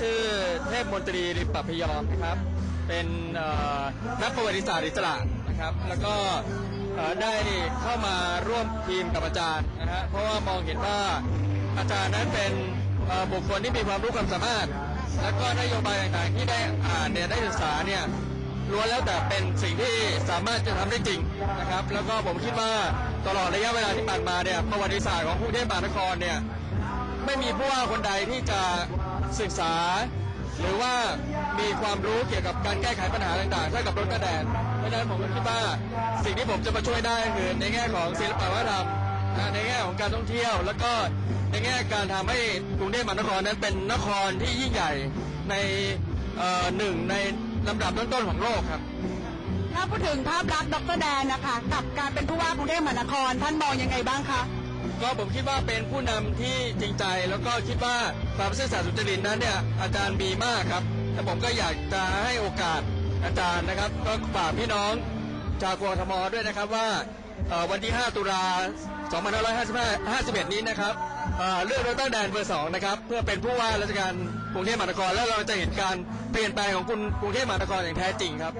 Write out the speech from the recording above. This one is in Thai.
ชื่อเทพมนตรีริปปพยอมนะครับ เป็นนักประวัติศาสตร์อิสระนะครับ แล้วก็ได้เข้ามาร่วมทีมกับอาจารย์นะฮะเพราะว่ามองเห็นว่าอาจารย์นั้นเป็นบุคคลที่มีความรู้ความสามารถ แล้วก็นโยบายต่างๆที่ได้อ่านเนี่ยได้ศึกษาเนี่ยล้วนแล้วแต่เป็นสิ่งที่สามารถจะทำได้จริงนะครับ แล้วก็ผมคิดว่าตลอดระยะเวลาที่ผ่านมาเนี่ยประวัติศาสตร์ของกรุงเทพมหานครเนี่ยไม่มีผู้ว่าคนใดที่จะ ศึกษา หรือว่ามีความรู้เกี่ยวกับการแก้ไขปัญหาต่างๆเท่ากับรถกระแดนเพราะฉะนั้นผมก็คิดว่าสิ่งที่ผมจะมาช่วยได้คือในแง่ของศิลปวัฒนธรรมในแง่ของการท่องเที่ยว แล้วก็ในแง่การทำให้กรุงเทพมหานครนั้นเป็นนครที่ยิ่งใหญ่ในหนึ่งในลำดับต้นๆของโลกครับถ้าพูดถึงภาพลักษณ์ดรแดนนะคะ กับการเป็นผู้ว่ากรุงเทพมหานคร ท่านมองยังไงบ้างคะ ก็ผมคิดว่าเป็นผู้นำที่จริงใจ แล้วก็คิดว่าความซื่อสัตย์สุจริตนั้นเนี่ยอาจารย์มีมากครับแต่ผมก็อยากจะให้โอกาสอาจารย์นะครับ ก็ฝากพี่น้องชาวกทมด้วยนะครับว่าวันที่ 5 ตุลา2555 51นี้นะครับเอ่อเลือกดรแดนเบอร์สองนะครับเพื่อเป็นผู้ว่าราชการกรุงเทพมหานครแล้วเราจะเห็นการเปลี่ยนแปลงของกรุงกรุงเทพมหานครอย่างแท้จริงครับ